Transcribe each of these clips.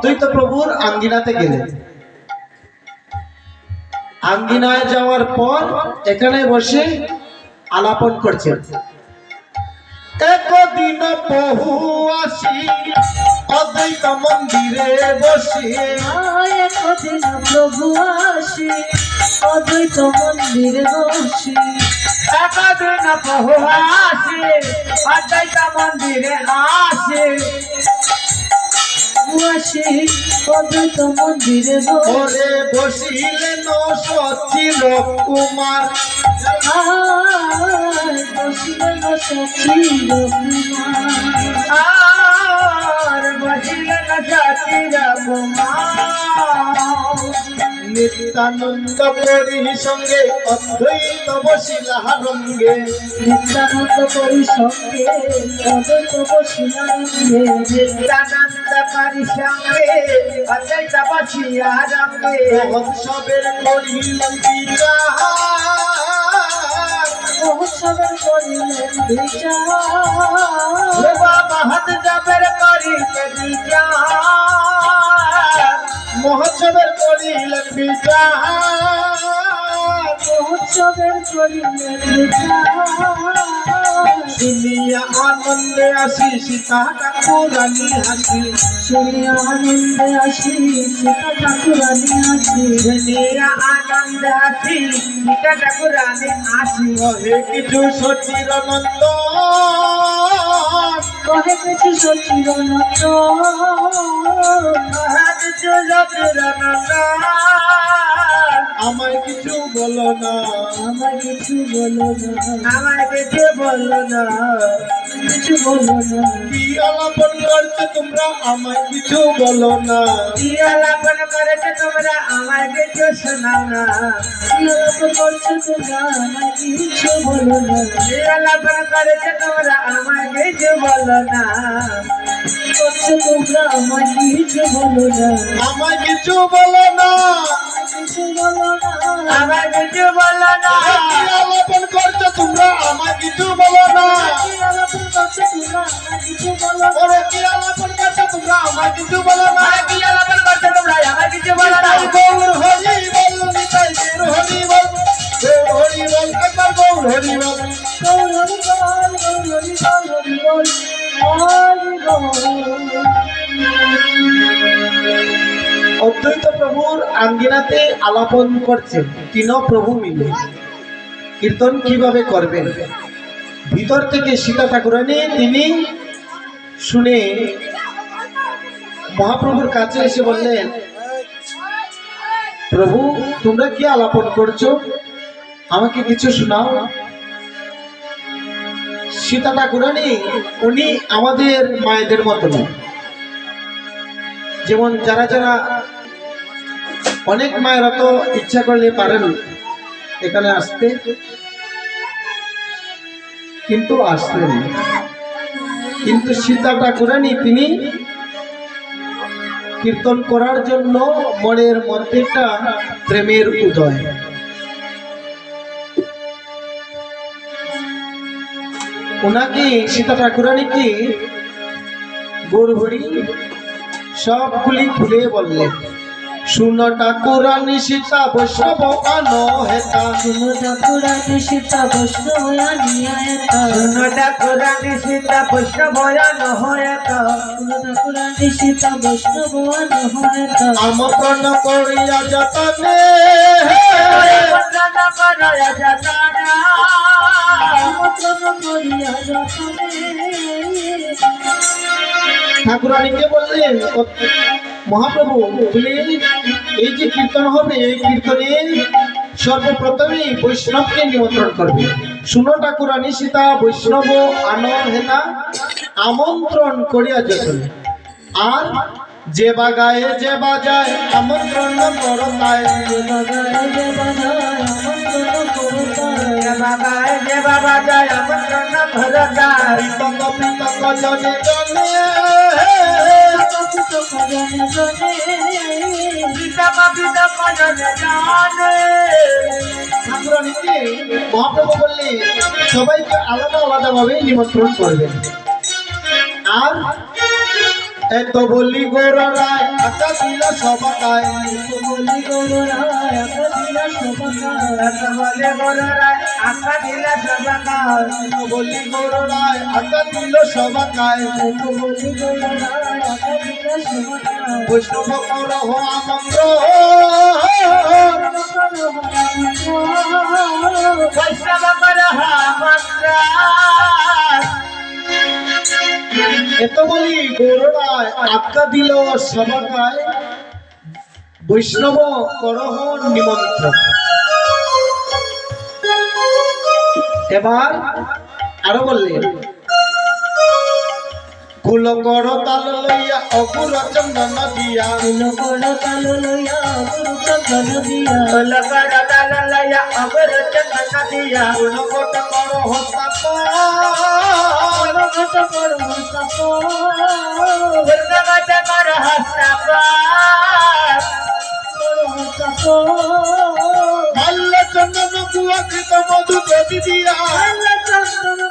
অদ্বৈত প্রভুর আঙ্গিনাতে গেলেন আঙ্গিনায় যাওয়ার পর এখানে বসে আলাপন করছেন একদিন বহু আসি অদ্বৈত মন্দিরে বসে। একদিন প্রভু আসি অদ্বৈত মন্দির বসি। একদিন বহু আসে অদ্বৈত মন্দিরে আসে। আসি অদ্বৈত মন্দিরে ওরে বসিলেন সচিল কুমার। বসিলেন সচিব কুমার। বসিলেন সচির নিত্যানন্দ পরি সঙ্গে অদ্বৈত বসিলা রঙ্গে নিত্যানন্দ করি সঙ্গে অদ্বৈত বসিলাম নিত্যানন্দ করি সঙ্গে অদ্বৈত বসিয়া রঙ্গে মহোৎসবের করিলেন বিচার মহোৎসবের করিলেন বিচার বিচার মহোৎসবের করিলেন বিচার শুনিয়া আনন্দে আসি সীতা ঠাকুরানি হাসি শুনিয়া আনন্দে আসি সীতা ঠাকুরানি আসি। শুনিয়া আনন্দ আসি সীতা ঠাকুরানি আসি। কহে কিছু সচির নন্দ। কহে কিছু সচিব নন্দ। মহৎ জবের আমায় কিছু বলো না আমার কিছু বলো না। আমার কিছু বলল না কিছু বলো না। কি আলাপন করছ তোমরা আমায় কিছু বলো না। কি আলাপন করেছে তোমরা আমার কিছু শোনাও না। কি আলাপ করছ তোমরা আমার কিছু বলো না। কি আলাপন করেছে তোমরা আমার কিছু বলো না। করছ তোমরা আমার কিছু বলো না। আমায় বলো কিছু বলো না। আমার কিছু বলো না। আলাপন করছ তোমরা আমার কিছু বলো না। ওরে কি আলাপন করছ তোমরা আমায় কিছু বলো না। কি আলাপন করছ তোমরা আমার কিছু বলো না। গৌর হরি বল নিতাই গৌর হরি বল। গৌর হরি বল একবার গৌর হরি বল। গৌর হরি বল গৌর হরি বল হরি বল। হরি বল অদ্বৈত প্রভুর আঙ্গিনাতে আলাপন করছেন তিন প্রভু মিলে। কীর্তন কীভাবে করবেন? ভিতর থেকে সীতা ঠাকুরানী, তিনি শুনে মহাপ্রভুর কাছে এসে বললেন, প্রভু, তোমরা কি আলাপন করছ? আমাকে কিছু শোনাও। সীতা ঠাকুরানী, উনি আমাদের মায়েদের মতো নয় যেমন যারা যারা অনেক মায়েরা তো ইচ্ছা করলে পারেন এখানে আসতে। কিন্তু আসলেন কিন্তু সীতা ঠাকুরানী তিনি। কীর্তন করার জন্য মনের মধ্যে একটা প্রেমের উদয়। ওনাকে সীতা ঠাকুরানীকে গৌরহরি সবগুলি খুলে বললেন। শুনো ঠাকুরানী সীতা বৈষ্ণব আনো হেতা শুনো ঠাকুরানি সীতা বৈষ্ণব আনিয়া এতা শুনো ঠাকুরানি সীতা পুষ্প বয়ান হয়ত শুনো ঠাকুরানি সীতা বৈষ্ণব আনিয়া এতা আমন্ত্রণ করিয়া যতনে। বন্দনা করয় যতনা। আমন্ত্রণ করিয়া যতনে। ঠাকুরানীকে বললেন? "ও- মহাপ্রভু বলে এই যে কীর্তন হবে এই কীর্তনে সর্বপ্রথমে বৈষ্ণবকে নিমন্ত্রণ করবে। শুনো ঠাকুরানী সীতা বৈষ্ণব আনো হেতা আমন্ত্রণ করিয়া যতনে। আর যে বাগায় যে বাজায় আমন্ত্রণ করতায় যে বাগায় যে বাবা যায় আমন্ত্রণ ভরতায় পিতক পিতক জনে জনে মহাপ্রভু বললে সবাইকে আলাদা আলাদা ভাবে নিমন্ত্রণ করবেন আর এত বলি গৌর রায় আকা দিল সবাকায় বলি গৌরায় বলে বলরায় আখা দিলা সবাকার এত বলি গৌর রায় আকা দিল সবাকায় বলি গৌরায় বৈষ্ণব এত বলি গৌর রায় আকা দিল সবাকায় বৈষ্ণব করহ নিমন্ত্রণ। এবার আরও বললেন কুল তাল লইয়া অকুর চন্দন দিয়া। বল কর তাল লয়া অগর চন্দন দিয়া। কুল কোট কর হস্তাপ গুণগত কর হস্তাপাত মাল্য চন্দন কুয়া কৃত মধু দিয়া আইল চন্দন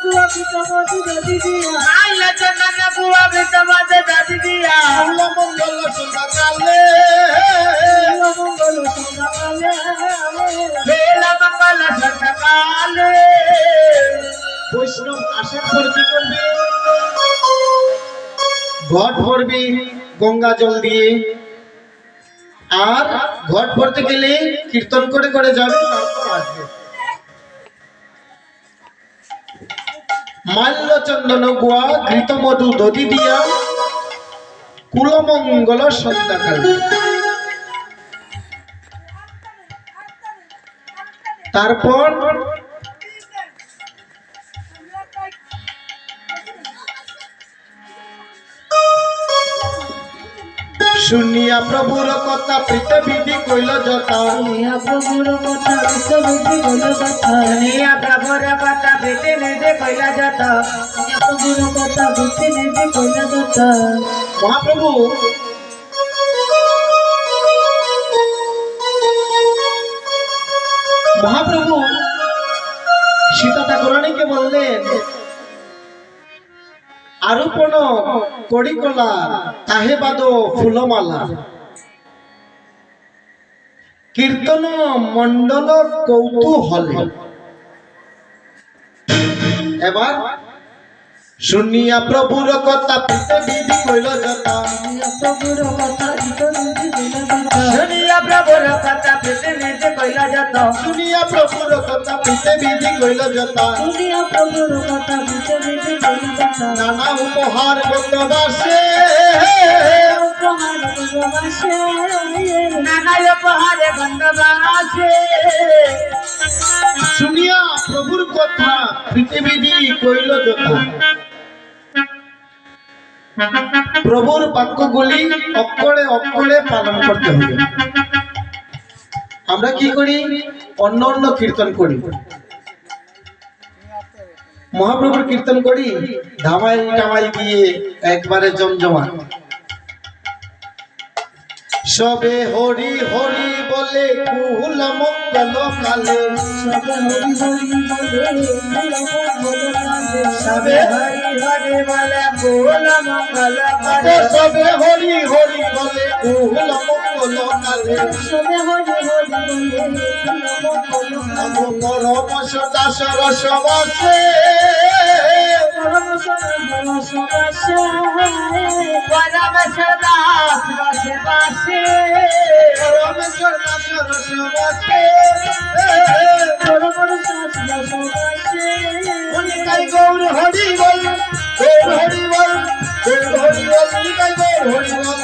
ভরবি গঙ্গা জল দিয়ে। আর ঘট ভরতে গেলে কীর্তন করে করে যাবে। মাল্য চন্দন গুয়া ঘৃত মধু দধি দিয়া। কুলমঙ্গল সন্ধ্যাকাল। তারপর শুনিয়া প্রভুর কথা প্রীত বিধি কইল যথা। নিয়া প্রভুর কথা বেটে নিজে কইলা যত মহাপ্রভু মহাপ্রভু সীতা ঠাকুরানীকে বললেন আরোপণ তাহে বাদ ফুলমালা। কীর্তন মণ্ডল কৌতূহল। এবার শুনিয়া প্রভুর কথা পিতে বিধি কইল শুনিয়া প্রভুর কথা বেটে নিজে কইলা যত শুনিয়া প্রভুর কথা পিতে বিধি কইল যথা নানা উপহার গতবাসে নানায় উপহারে বন্ধবাসে শুনিয়া প্রভুর কথা পিতে বিধি কইল যথা প্রভুর বাক্যগুলি অক্ষরে অক্ষরে পালন করতে হবে। আমরা কি করি? অন্য অন্য কীর্তন করি। মহাপ্রভুর কীর্তন করি ধামাই টামাই দিয়ে একবারে জমজমা সবে হরি হরি বলে কুহুল মঙ্গল কালে। সবে হরি হরি বলে ফুল মঙ্গল করে। সবে হরি হরি বলে কুহুল মঙ্গল কালে পরম সদাস রসবাসে পরমেশ্বর দাস বসে বাসে পরম সদাস রসবাসে নিতাই গৌর হরি বল গৌর হরি বল গৌর হরি বল নিতাই গৌর হরি বল